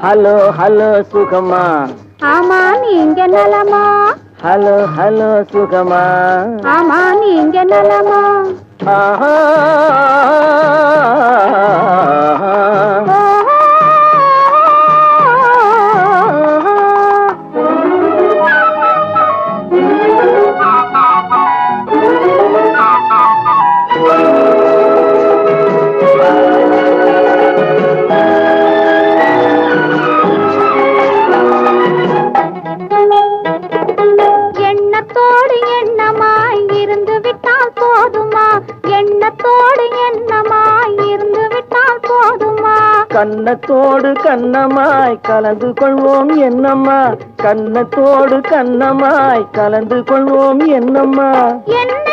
Hello hello சுகமா ஆமா நீங்க நலமா ஹலோ ஹலோ சுகமா ஆமா நீங்க நலமா ஆஹா. எண்ணத்தோடு எண்ணமாய் இருந்து விட்டால் போதுமா? எண்ணத்தோடு எண்ணமாய் இருந்து விட்டால் போதுமா? கன்னத்தோடு கண்ணமாய் கலந்து கொள்வோம் என்னம்மா? கன்னத்தோடு கண்ணமாய் கலந்து கொள்வோம் என்னம்மா? என்னை